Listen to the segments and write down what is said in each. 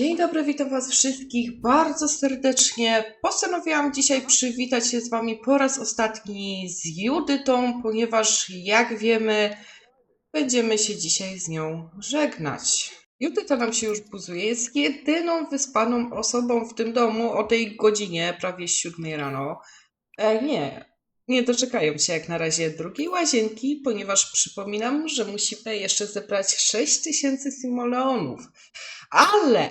Dzień dobry, witam Was wszystkich bardzo serdecznie. Postanowiłam dzisiaj przywitać się z Wami po raz ostatni z Judytą, ponieważ jak wiemy, będziemy się dzisiaj z nią żegnać. Judyta nam się już buzuje, jest jedyną wyspaną osobą w tym domu o tej godzinie, prawie siódmej rano. E, nie, nie doczekają się jak na razie drugiej łazienki, ponieważ przypominam, że musimy jeszcze zebrać 6000 simoleonów. Ale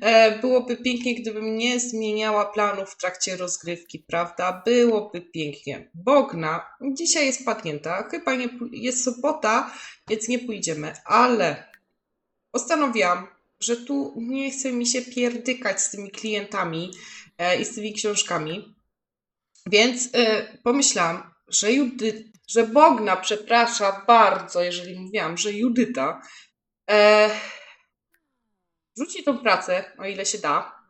e, byłoby pięknie, gdybym nie zmieniała planów w trakcie rozgrywki, prawda? Byłoby pięknie. Bogna dzisiaj jest padnięta, chyba nie, jest sobota, więc nie pójdziemy, ale postanowiłam, że tu nie chce mi się pierdykać z tymi klientami e, i z tymi książkami. Więc e, pomyślałam, że Judy, że Bogna przeprasza bardzo, jeżeli mówiłam, że Judyta e, rzuci tą pracę, o ile się da,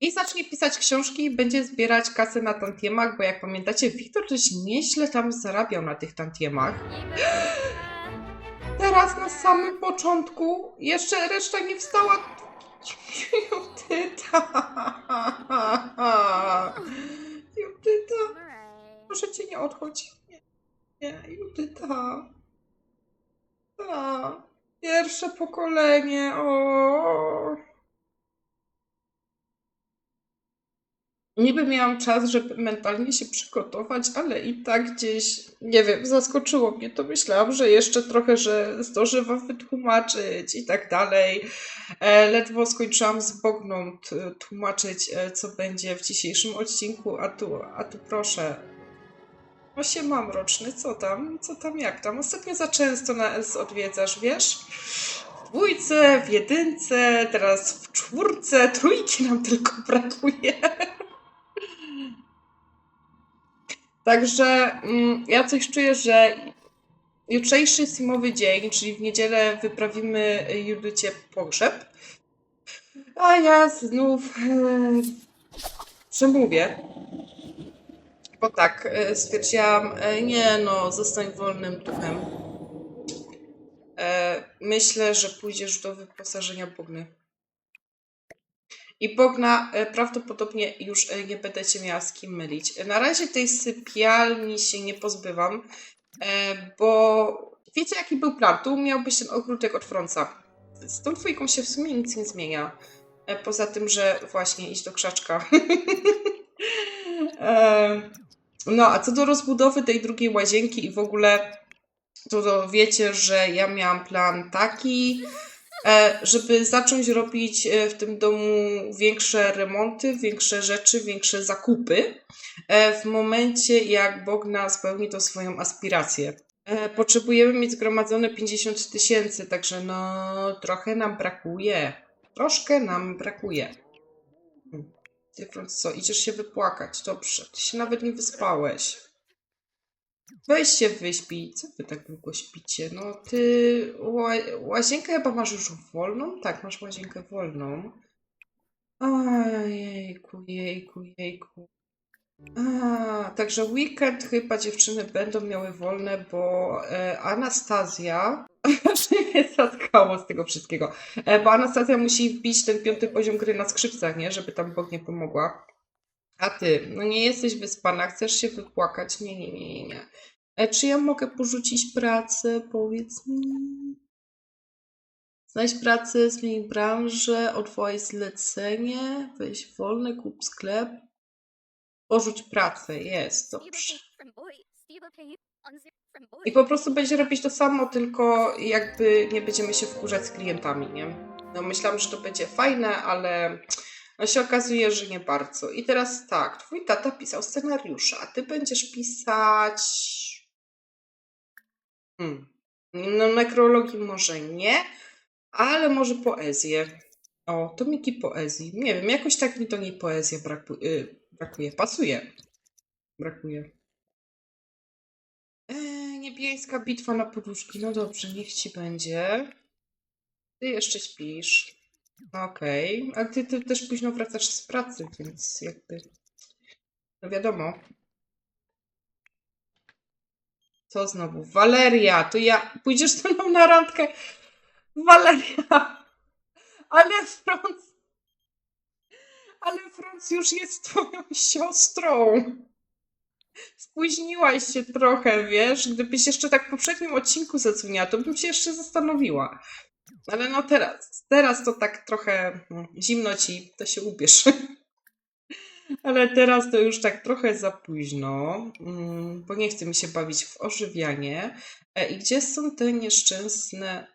i zacznie pisać książki i będzie zbierać kasę na tantiemach, bo jak pamiętacie, Wiktor też nieźle tam zarabiał na tych tantiemach. Teraz na samym początku jeszcze reszta nie wstała. Judyta. Judyta. Proszę cię, nie odchodź. Nie, nie Judyta. A, pierwsze pokolenie. O. Niby miałam czas, żeby mentalnie się przygotować, ale i tak gdzieś, nie wiem, zaskoczyło mnie to. Myślałam, że jeszcze trochę, że zdążę wam wytłumaczyć i tak dalej. E, ledwo skończyłam z Bogną t- tłumaczyć, e, co będzie w dzisiejszym odcinku, a tu, a tu proszę. No mam roczny, co tam? Co tam, jak tam? Ostatnio za często nas odwiedzasz, wiesz? W dwójce, w jedynce, teraz w czwórce, trójki nam tylko brakuje. Także mm, ja coś czuję, że jutrzejszy simowy dzień, czyli w niedzielę wyprawimy Judycie pogrzeb, a ja znów e, przemówię. Bo tak, e, stwierdziłam, e, nie no, zostań wolnym duchem. Myślę, że pójdziesz do wyposażenia Bogny. I Bogna e, prawdopodobnie już e, nie będę cię miała z kim mylić. Na razie tej sypialni się nie pozbywam, e, bo wiecie jaki był plan? Tu miał być ten ogródek od Fronca. Z tą dwójką się w sumie nic nie zmienia. Poza tym, że właśnie iść do krzaczka. No, a co do rozbudowy tej drugiej łazienki i w ogóle, to, wiecie, że ja miałam plan taki, żeby zacząć robić e, w tym domu większe remonty, większe rzeczy, większe zakupy, e, w momencie jak Bogna spełni to swoją aspirację. E, Potrzebujemy mieć zgromadzone 50 tysięcy, także no trochę nam brakuje. Troszkę nam brakuje. Ty, Franc, co, idziesz się wypłakać. Dobrze, ty się nawet nie wyspałeś. Weź się wyśpij. Co wy tak długo śpicie? No ty ła łazienkę chyba masz już wolną? Tak, masz łazienkę wolną. Ojejku, jejku, jejku. A, także weekend chyba dziewczyny będą miały wolne, bo e, Anastazja że mnie zatkało z tego wszystkiego. E, bo Anastazja musi wbić ten piąty poziom gry na skrzypcach, nie? Żeby tam Bog nie pomogła. A ty, no nie jesteś wyspana, chcesz się wypłakać? Nie, nie, nie, nie, nie. E, czy ja mogę porzucić pracę? Powiedz mi. Znajdź pracę, zmień branżę, odwołaj zlecenie, weź wolny, kup sklep. Porzuć pracę, jest, dobrze. I po prostu będzie robić to samo, tylko jakby nie będziemy się wkurzać z klientami, nie? No myślałam, że to będzie fajne, ale no się okazuje, że nie bardzo. I teraz tak, twój tata pisał scenariusze, a ty będziesz pisać... Hmm. No nekrologii może nie, ale może poezję. O, tomiki poezji. Nie wiem, jakoś tak mi do niej poezja braku- y, brakuje. Pasuje. Brakuje. Niebieska bitwa na poduszki. No dobrze, niech ci będzie. Ty jeszcze śpisz. Okej. A ty, ty też późno wracasz z pracy, więc jakby. No wiadomo. Co znowu? Waleria, to ja. Pójdziesz ze mną na randkę? Waleria! Ale Franz... Ale Franz już jest twoją siostrą. Spóźniłaś się trochę, wiesz? Gdybyś jeszcze tak w poprzednim odcinku zadzwoniła, to bym się jeszcze zastanowiła. Ale no teraz, teraz to tak trochę no, zimno ci, to się ubierz. Ale teraz to już tak trochę za późno, mm, bo nie chce mi się bawić w ożywianie. E, I gdzie są te nieszczęsne...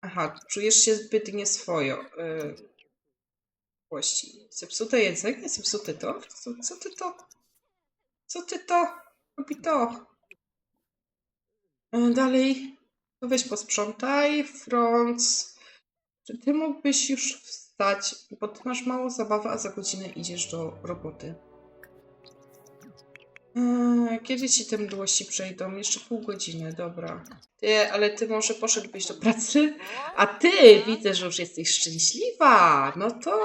Aha, czujesz się zbyt nieswojo. E, Włości. Zepsute jedzenie? Zepsute to? Co, co ty to? Co ty to? Robi to. E, Dalej. To weź posprzątaj. Franz. Czy ty mógłbyś już wstać? Bo ty masz mało zabawy, a za godzinę idziesz do roboty. Eee, Kiedy ci te mdłości przejdą? Jeszcze pół godziny, dobra. Ty, ale ty może poszedłbyś do pracy? A ty, widzę, że już jesteś szczęśliwa. No to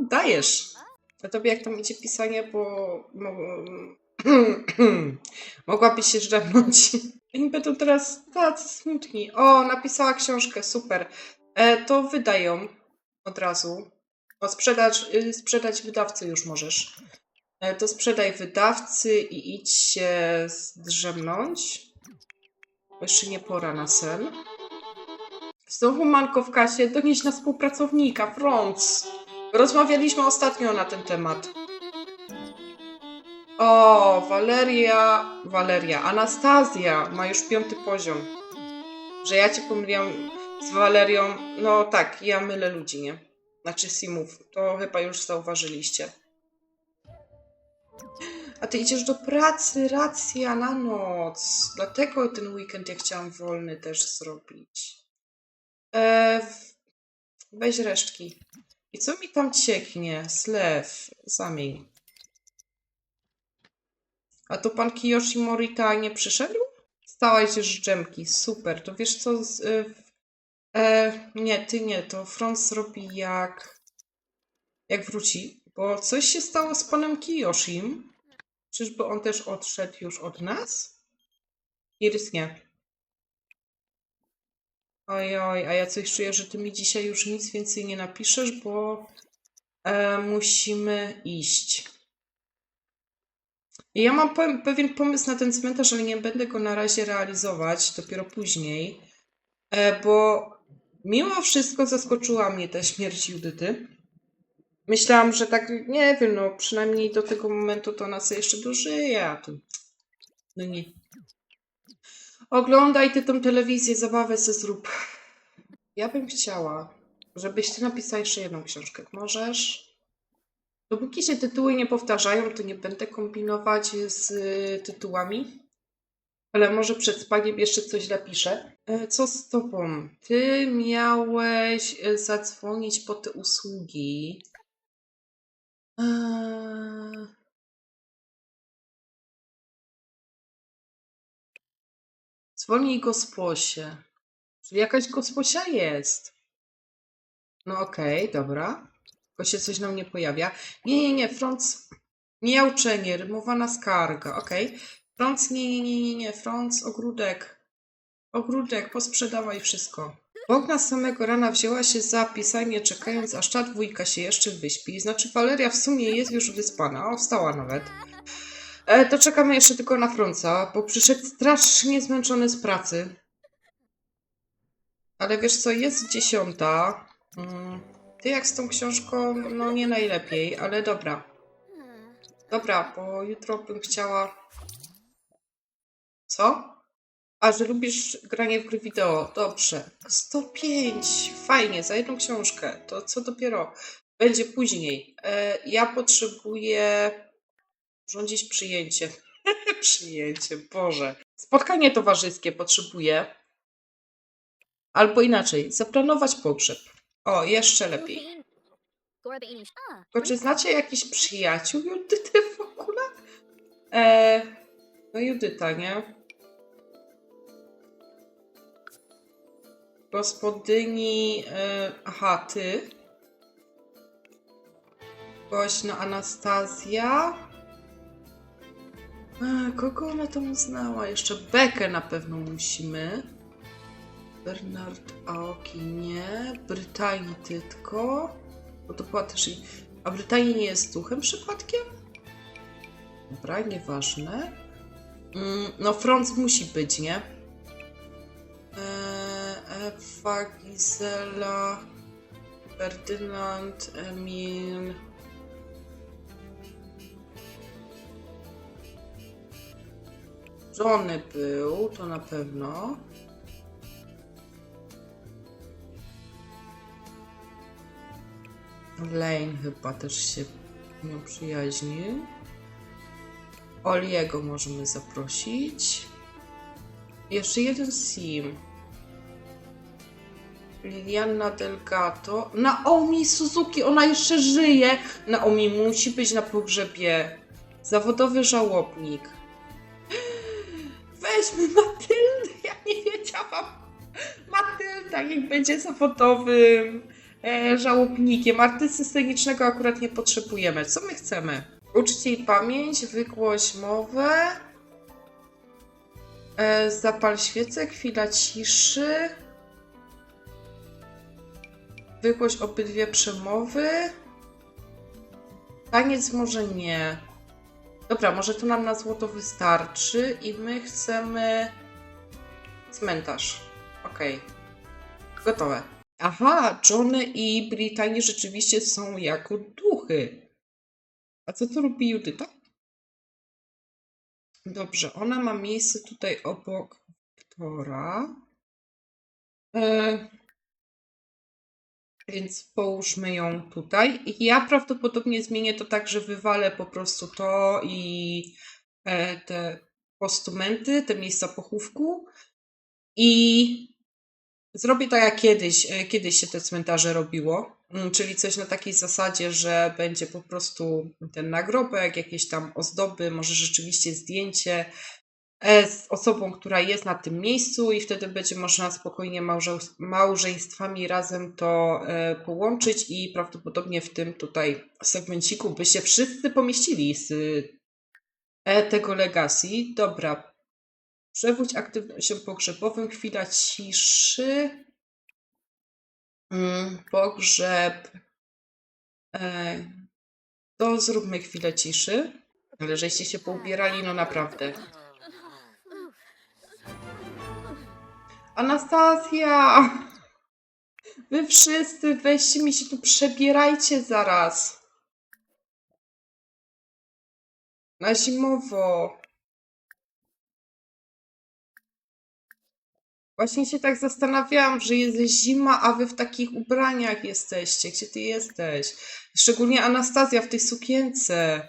dajesz. A tobie jak tam idzie pisanie, bo mo- mogłabyś się żegnąć. Oni będą teraz tacy smutni. O, napisała książkę, super. E, to wydają od razu. O, sprzedać, y, sprzedać wydawcy już możesz. E, to sprzedaj wydawcy i idź się zdrzemnąć. Bo jeszcze nie pora na sen. Znowu manko w kasie, donieś na współpracownika, Franz. Rozmawialiśmy ostatnio na ten temat. O, Waleria, Waleria, Anastazja ma już piąty poziom. Że ja cię pomyliłam z Walerią. No tak, ja mylę ludzi, nie? Znaczy simów. To chyba już zauważyliście. A ty idziesz do pracy, racja, na noc. Dlatego ten weekend ja chciałam wolny też zrobić. E, weź resztki. I co mi tam cieknie? Slew, zamień. A to pan Kiyoshi Morita nie przyszedł? Stałaś już dżemki, super. To wiesz co? Z, y, e, nie, ty nie, to Franz zrobi jak. Jak wróci. Bo coś się stało z panem Kiyoshim. Czyżby on też odszedł już od nas? Iris nie. Oj, oj, a ja coś czuję, że ty mi dzisiaj już nic więcej nie napiszesz, bo e, musimy iść. Ja mam pe- pewien pomysł na ten cmentarz, ale nie będę go na razie realizować, dopiero później, e, bo mimo wszystko zaskoczyła mnie ta śmierć Judyty. Myślałam, że tak, nie wiem, no przynajmniej do tego momentu to ona sobie jeszcze dożyje, a tu... No nie. Oglądaj ty tą telewizję, zabawę se zrób. Ja bym chciała, żebyś ty napisała jeszcze jedną książkę. Możesz? Dopóki się tytuły nie powtarzają, to nie będę kombinować z y, tytułami. Ale może przed spaniem jeszcze coś napiszę. E, Co z tobą? Ty miałeś e, zadzwonić po te usługi. Eee... Zwolnij gosposie. Czyli jakaś gosposia jest. No okej, dobra. Tylko się coś nam nie pojawia. Nie, nie, nie, Franz. Mijałczenie, rymowana skarga. Okej. Franz, nie, nie, nie, nie, nie. Franz, ogródek. Ogródek, posprzedawaj wszystko. Bogna z samego rana wzięła się za pisanie, czekając aż ta dwójka się jeszcze wyśpi. Znaczy Waleria w sumie jest już wyspana. O, wstała nawet. E, to czekamy jeszcze tylko na Franca, bo przyszedł strasznie zmęczony z pracy. Ale wiesz co, jest dziesiąta. Mm, Ty jak z tą książką, no nie najlepiej, ale dobra. Dobra, bo jutro bym chciała... Co? A, że lubisz granie w gry wideo. Dobrze. 105! Fajnie, za jedną książkę. To co dopiero? Będzie później. E, ja potrzebuję urządzić przyjęcie. przyjęcie, Boże. Spotkanie towarzyskie potrzebuję. Albo inaczej, zaplanować pogrzeb. O, jeszcze lepiej. Tylko czy znacie jakichś przyjaciół Judyty w ogóle? E, no Judyta, nie? Gospodyni... E, aha, ty? Gośno Anastazja? A, kogo ona tam znała? Jeszcze Bekę na pewno musimy. Bernard Aoki nie. Brytanii Tytko. Bo to była też i... A Brytanii nie jest duchem przypadkiem? Dobra, nieważne. Mm, no Franz musi być, nie? Eee, Ewa, Gizela, Ferdynand, Emil... Johnny był, to na pewno. Lane chyba też się nią przyjaźnił. Oliego możemy zaprosić. Jeszcze jeden sim. Liliana Delgato. Naomi Suzuki, ona jeszcze żyje. Naomi musi być na pogrzebie. Zawodowy żałobnik. Weźmy Matyldę, ja nie wiedziałam. Matylda niech będzie zawodowym żałobnikiem. Artysty scenicznego akurat nie potrzebujemy. Co my chcemy? Uczcie jej pamięć, wygłoś mowę. E, zapal świecę, chwila ciszy. Wygłoś obydwie przemowy. Taniec może nie. Dobra, może to nam na złoto wystarczy i my chcemy cmentarz. Okej. Gotowe. Aha, Johnny i Britani rzeczywiście są jako duchy. A co tu robi Judyta? Dobrze, ona ma miejsce tutaj obok Wiktora. E, więc połóżmy ją tutaj. Ja prawdopodobnie zmienię to tak, że wywalę po prostu to i e, te postumenty, te miejsca pochówku. I zrobię tak jak kiedyś, e, kiedyś się te cmentarze robiło. Mm, Czyli coś na takiej zasadzie, że będzie po prostu ten nagrobek, jakieś tam ozdoby, może rzeczywiście zdjęcie e, z osobą, która jest na tym miejscu i wtedy będzie można spokojnie małże- małżeństwami razem to e, połączyć i prawdopodobnie w tym tutaj segmenciku by się wszyscy pomieścili z tego legacy. Dobra. Przewódź aktywnością pogrzebowym, chwila ciszy. Mm, Pogrzeb. E, To zróbmy chwilę ciszy. Ale żeście się poubierali, no naprawdę. Anastazja! Wy wszyscy weźcie mi się tu przebierajcie zaraz. Na zimowo. Właśnie się tak zastanawiałam, że jest zima, a wy w takich ubraniach jesteście. Gdzie ty jesteś? Szczególnie Anastazja w tej sukience.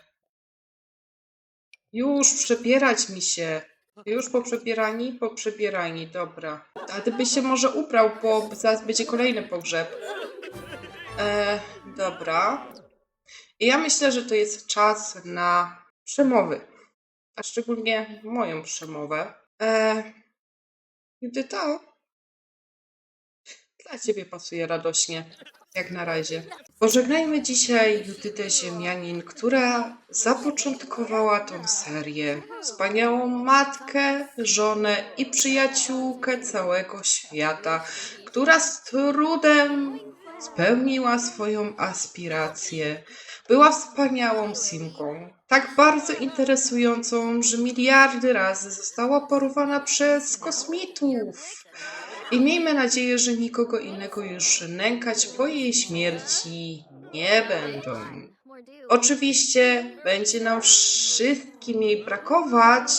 Już przebierać mi się. Już po przebierani? Po dobra. A byś się może ubrał, bo zaraz będzie kolejny pogrzeb. E, dobra. I ja myślę, że to jest czas na przemowy. A szczególnie moją przemowę. E, Judyta? Dla ciebie pasuje radośnie. Jak na razie. Pożegnajmy dzisiaj Judytę Ziemianin, która zapoczątkowała tą serię. Wspaniałą matkę, żonę i przyjaciółkę całego świata, która z trudem spełniła swoją aspirację. Była wspaniałą simką, tak bardzo interesującą, że miliardy razy została porwana przez kosmitów. I miejmy nadzieję, że nikogo innego już nękać po jej śmierci nie będą. Oczywiście będzie nam wszystkim jej brakować,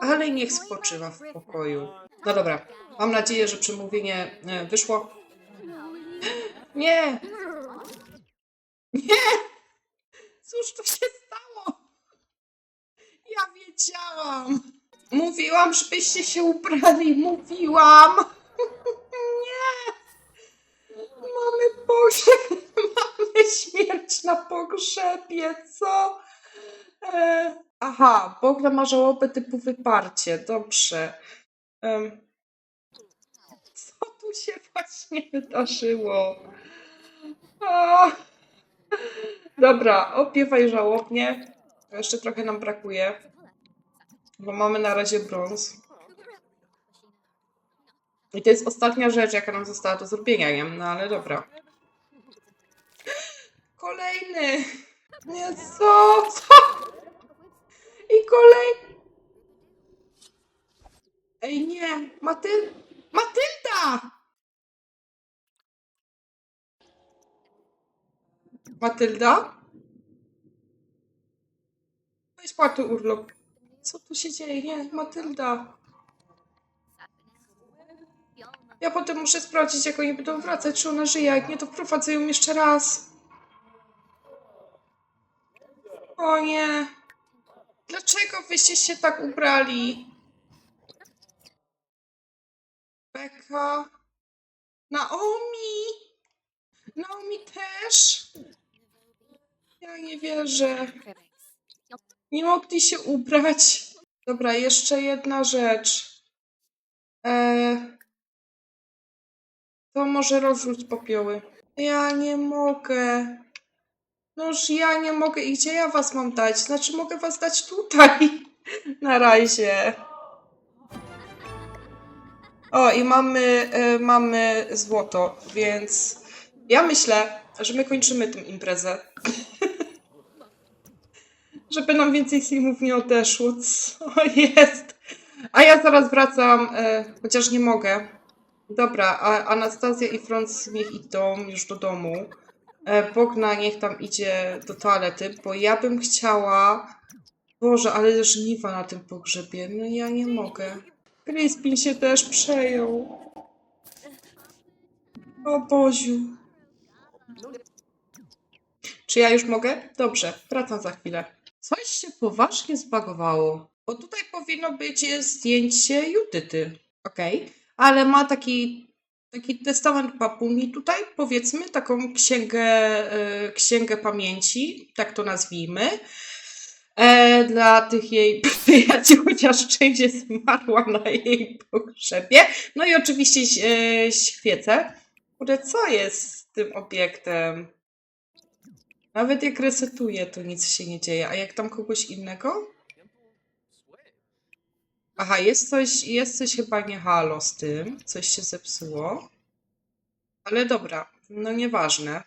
ale niech spoczywa w pokoju. No dobra, mam nadzieję, że przemówienie e, wyszło. Nie! Nie! Cóż to się stało? Ja wiedziałam! Mówiłam, żebyście się ubrali, mówiłam! Nie! Mamy pogrzeb, mamy śmierć na pogrzebie, co? E, aha, Bogna ma żałobę typu wyparcie, dobrze. Em, co tu się właśnie wydarzyło? A, dobra, opiewaj żałobnie. Jeszcze trochę nam brakuje. Bo mamy na razie brąz. I to jest ostatnia rzecz, jaka nam została do zrobienia, nie? No ale dobra. Kolejny! Nie, co? Co? I kolejny! Ej, nie! Matyl... Matylda! Matylda? Weź płatu urlop. Co tu się dzieje? Nie, Matylda. Ja potem muszę sprawdzić, jak oni będą wracać, czy ona żyje. Jak nie, to wprowadzę ją jeszcze raz. O nie. Dlaczego wyście się tak ubrali? Beka. Naomi. Naomi też. Ja nie wierzę. Nie mogli się ubrać. Dobra, jeszcze jedna rzecz. Eee, to może rozrzuć popioły. Ja nie mogę. Noż ja nie mogę. I gdzie ja was mam dać? Znaczy mogę was dać tutaj. Na razie. O, i mamy, e, mamy złoto, więc ja myślę, że my kończymy tę imprezę. Żeby nam więcej filmów nie odeszło. Co jest? A ja zaraz wracam, e, chociaż nie mogę. Dobra, a Anastazja i Franz niech idą już do domu. E, Bogna niech tam idzie do toalety, bo ja bym chciała... Boże, ale żniwa na tym pogrzebie. No ja nie mogę. Crispin się też przejął. O Boziu. Czy ja już mogę? Dobrze, wracam za chwilę. Coś się poważnie zbagowało. Bo tutaj powinno być zdjęcie Judyty. Okej. Ale ma taki, taki testament babuni tutaj, powiedzmy, taką księgę, e, księgę pamięci, tak to nazwijmy. E, dla tych jej przyjaciół, chociaż część zmarła na jej pogrzebie. No i oczywiście e, świece. Kurde, co jest z tym obiektem? Nawet jak resetuję, to nic się nie dzieje. A jak tam kogoś innego? Aha, jest coś, jest coś chyba nie halo z tym. Coś się zepsuło. Ale dobra, no nieważne.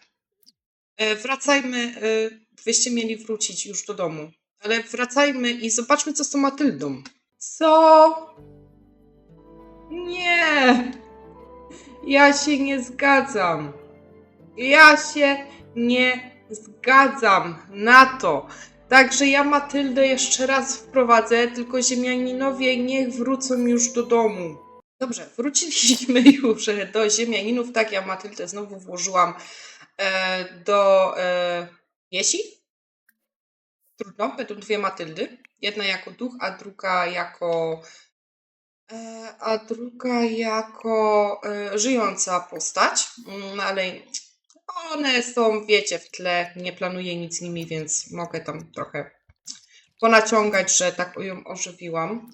E, wracajmy. E, wyście mieli wrócić już do domu. Ale wracajmy i zobaczmy, co z tą Matyldą. Co? Nie! Ja się nie zgadzam. Ja się nie zgadzam na to. Także ja Matyldę jeszcze raz wprowadzę, tylko ziemianinowie niech wrócą już do domu. Dobrze, wróciliśmy już do ziemianinów. Tak, ja Matyldę znowu włożyłam e, do e, Jesi. Trudno, będą dwie Matyldy. Jedna jako duch, a druga jako e, a druga jako e, żyjąca postać. Mm, ale one są, wiecie, w tle. Nie planuję nic z nimi, więc mogę tam trochę ponaciągać, że tak ją ożywiłam.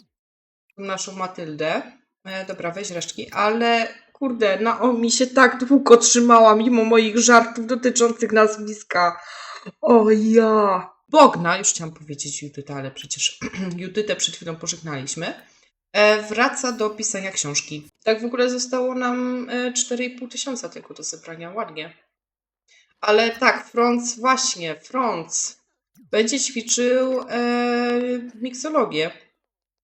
Naszą Matyldę. E, dobra, weź resztki, ale kurde, Naomi się tak długo trzymała, mimo moich żartów dotyczących nazwiska. O ja! Bogna, już chciałam powiedzieć Judyta, ale przecież Judytę przed chwilą pożegnaliśmy. E, wraca do pisania książki. Tak w ogóle zostało nam e, 4,5 tysiąca tylko do zebrania, ładnie. Ale tak, Franz, właśnie, Franz będzie ćwiczył e, miksologię,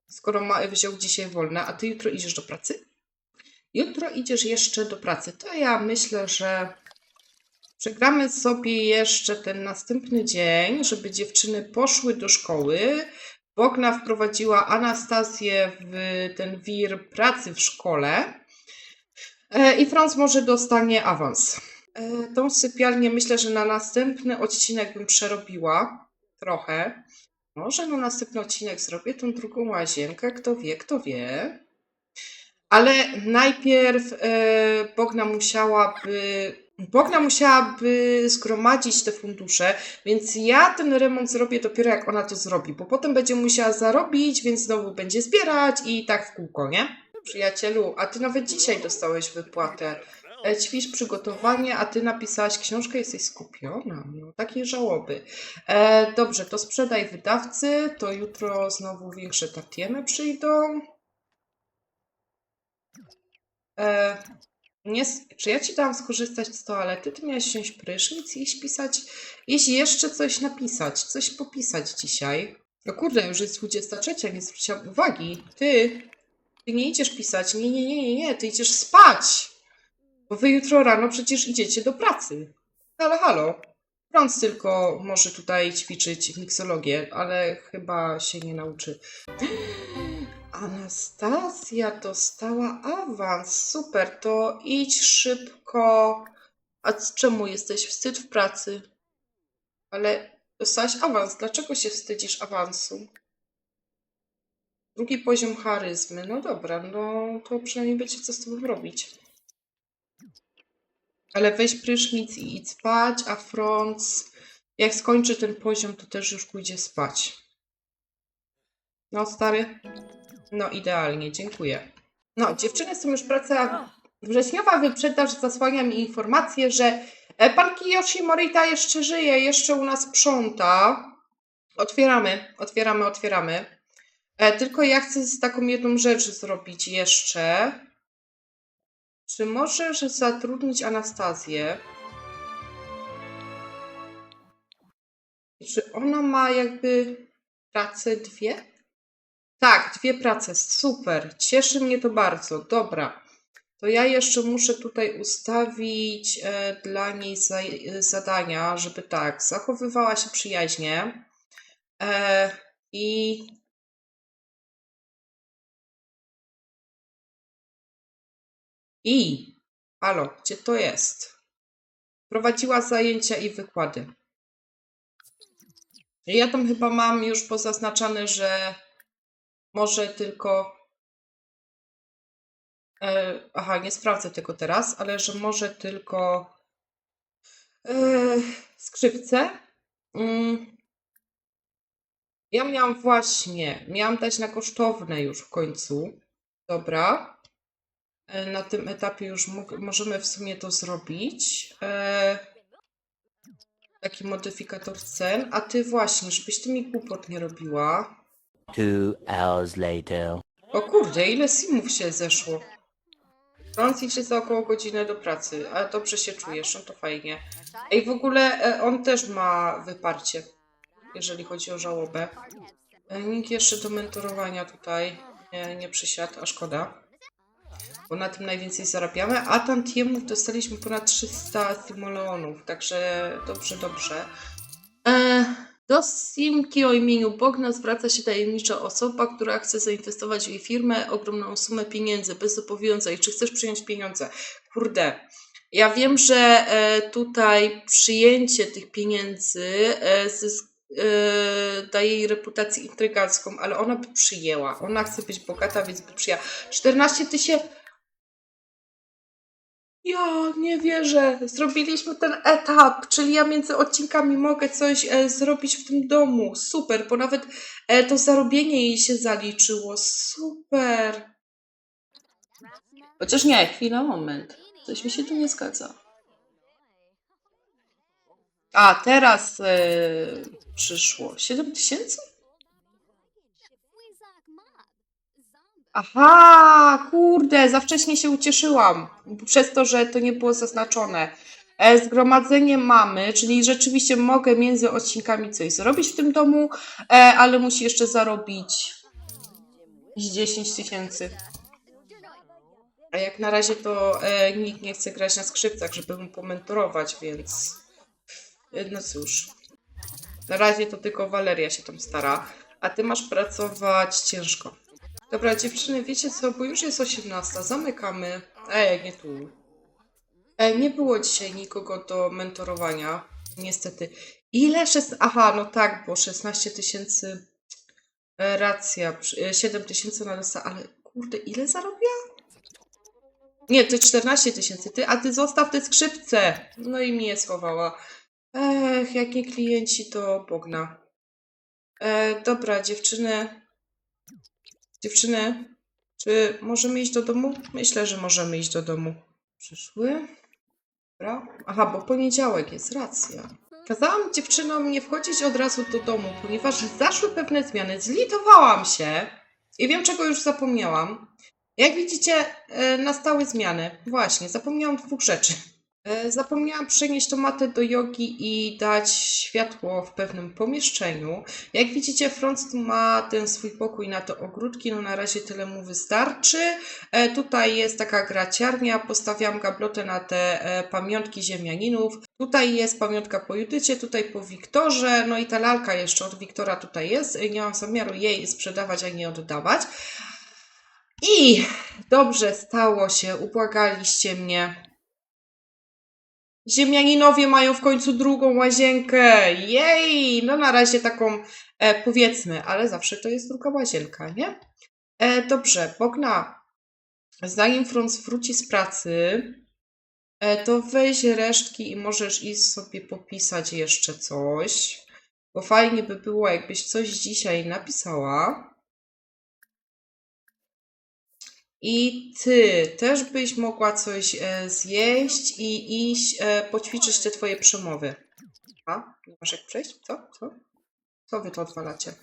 skoro ma, wziął dzisiaj wolne, a ty jutro idziesz do pracy? Jutro idziesz jeszcze do pracy. To ja myślę, że przegramy sobie jeszcze ten następny dzień, żeby dziewczyny poszły do szkoły. Bogna wprowadziła Anastazję w ten wir pracy w szkole. E, I Franz może dostanie awans. E, Tą sypialnię myślę, że na następny odcinek bym przerobiła trochę. Może na następny odcinek zrobię tą drugą łazienkę, kto wie, kto wie. Ale najpierw e, Bogna musiałaby. Bogna musiałaby zgromadzić te fundusze, więc ja ten remont zrobię dopiero jak ona to zrobi, bo potem będzie musiała zarobić, więc znowu będzie zbierać i tak w kółko, nie? Przyjacielu, a ty nawet dzisiaj dostałeś wypłatę. Ćwicz przygotowanie, a ty napisałaś książkę, jesteś skupiona. No, takie żałoby. E, dobrze, to sprzedaj wydawcy, to jutro znowu większe tantiemy przyjdą. E, nie, czy ja ci dałam skorzystać z toalety? Ty miałeś wziąć prysznic i iść pisać, iść jeszcze coś napisać, coś popisać dzisiaj. No kurde, już jest 23, nie zwróciłam uwagi. Ty, ty nie idziesz pisać, nie, nie, nie, nie, nie, ty idziesz spać. Bo wy jutro rano przecież idziecie do pracy. Halo, halo. Franc tylko może tutaj ćwiczyć miksologię, ale chyba się nie nauczy. Anastazja dostała awans. Super, to idź szybko. A czemu jesteś wstyd w pracy? Ale dostałaś awans. Dlaczego się wstydzisz awansu? Drugi poziom charyzmy. No dobra, no to przynajmniej będzie co z tobą robić. Ale weź prysznic i idź spać, a Franz jak skończy ten poziom, to też już pójdzie spać. No, stary? No, idealnie, dziękuję. No, dziewczyny są już praca wrześniowa. Wyprzedaż zasłania mi informację, że e, pan Kiyoshi Morita jeszcze żyje, jeszcze u nas sprząta. Otwieramy, otwieramy, otwieramy. E, tylko ja chcę z taką jedną rzecz zrobić jeszcze. Czy możesz zatrudnić Anastazję? Czy ona ma jakby pracę dwie? Tak, dwie prace. Super. Cieszy mnie to bardzo. Dobra. To ja jeszcze muszę tutaj ustawić e, dla niej za, zadania, żeby tak, zachowywała się przyjaźnie. E, I I, halo, gdzie to jest? Prowadziła zajęcia i wykłady. Ja tam chyba mam już pozaznaczane, że może tylko. E, aha, nie sprawdzę tego teraz, ale że może tylko e, skrzypce. Mm. Ja miałam właśnie, miałam dać na kosztowne już w końcu. Dobra. E, Na tym etapie już możemy w sumie to zrobić. E, taki modyfikator cen. A ty właśnie, żebyś ty mi głupot nie robiła. Two hours later. O kurde, ile simów się zeszło. Franc idzie za około godzinę do pracy, ale dobrze się czujesz, no to fajnie. Ej, w ogóle e, on też ma wyparcie, jeżeli chodzi o żałobę. Nikt jeszcze do mentorowania tutaj nie, nie przysiadł, a szkoda. Bo na tym najwięcej zarabiamy, a tantiemów dostaliśmy ponad 300 simoleonów, także dobrze, dobrze. E, do Simki o imieniu Bogna zwraca się tajemnicza osoba, która chce zainwestować w jej firmę ogromną sumę pieniędzy, bez zobowiązań. Czy chcesz przyjąć pieniądze? Kurde, ja wiem, że e, tutaj przyjęcie tych pieniędzy e, zysk, daje jej reputację intrygancką, ale ona by przyjęła. Ona chce być bogata, więc by przyjęła. 14 tysięcy. Ja nie wierzę. Zrobiliśmy ten etap, czyli ja między odcinkami mogę coś e, zrobić w tym domu. Super, bo nawet e, to zarobienie jej się zaliczyło. Super. Chociaż nie, chwila, moment. Coś mi się tu nie zgadza. A, teraz e, przyszło. 7 tysięcy? Aha, kurde, za wcześnie się ucieszyłam. Przez to, że to nie było zaznaczone. E, Zgromadzenie mamy, czyli rzeczywiście mogę między odcinkami coś zrobić w tym domu, e, ale musi jeszcze zarobić z 10 tysięcy. A jak na razie to e, nikt nie chce grać na skrzypcach, żeby mu pomentorować, więc no cóż. Na razie to tylko Waleria się tam stara, a ty masz pracować ciężko. Dobra, dziewczyny, wiecie co, bo już jest 18, zamykamy. Ej, nie tu. E, nie było dzisiaj nikogo do mentorowania, niestety. Ile? Szes... Aha, no tak, bo 16 tysięcy e, racja, przy- e, 7 tysięcy na dosta, ale kurde, ile zarobiła? Nie, to 14 tysięcy, ty, a ty zostaw te skrzypce. No i mi je schowała. Ech, jak nie klienci, to Bogna. E, dobra, dziewczyny. Dziewczyny, czy możemy iść do domu? Myślę, że możemy iść do domu. Przyszły? Dobra. Aha, bo poniedziałek jest, racja. Kazałam dziewczynom nie wchodzić od razu do domu, ponieważ zaszły pewne zmiany. Zlitowałam się i wiem, czego już zapomniałam. Jak widzicie, e, nastały zmiany. Właśnie, zapomniałam dwóch rzeczy. E, Zapomniałam przenieść tomaty do jogi i dać światło w pewnym pomieszczeniu. Jak widzicie, Front ma ten swój pokój na to ogródki, no na razie tyle mu wystarczy. E, Tutaj jest taka graciarnia, postawiam gablotę na te e, pamiątki ziemianinów. Tutaj jest pamiątka po Judycie, tutaj po Wiktorze, no i ta lalka jeszcze od Wiktora tutaj jest. Nie mam zamiaru jej sprzedawać, ani oddawać. I dobrze stało się, ubłagaliście mnie. Ziemianinowie mają w końcu drugą łazienkę. Jej! No na razie taką e, powiedzmy, ale zawsze to jest druga łazienka, nie? E, dobrze, Bogna, zanim Franz wróci z pracy, e, to weź resztki i możesz iść sobie popisać jeszcze coś. Bo fajnie by było, jakbyś coś dzisiaj napisała. I ty też byś mogła coś e, zjeść i iść e, poćwiczyć te twoje przemowy. A? Nie masz jak przejść? Co? Co? Co wy to odwalacie?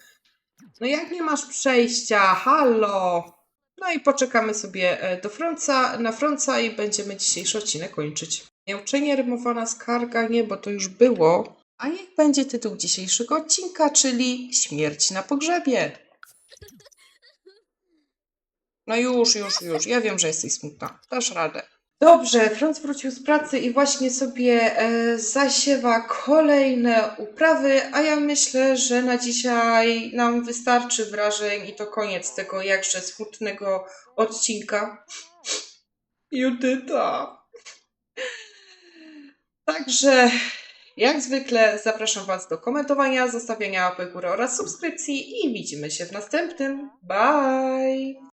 No jak nie masz przejścia? Halo! No i poczekamy sobie e, do Franca, na Franca i będziemy dzisiejszy odcinek kończyć. Miauczenie, rymowana skarga, nie, bo to już było. A niech będzie tytuł dzisiejszego odcinka, czyli Śmierć na pogrzebie. No już, już, już. Ja wiem, że jesteś smutna. Dasz radę. Dobrze, Franz wrócił z pracy i właśnie sobie e, zasiewa kolejne uprawy, a ja myślę, że na dzisiaj nam wystarczy wrażeń i to koniec tego jakże smutnego odcinka. Judyta. Także jak zwykle zapraszam Was do komentowania, zostawiania łapek górę oraz subskrypcji i widzimy się w następnym. Bye!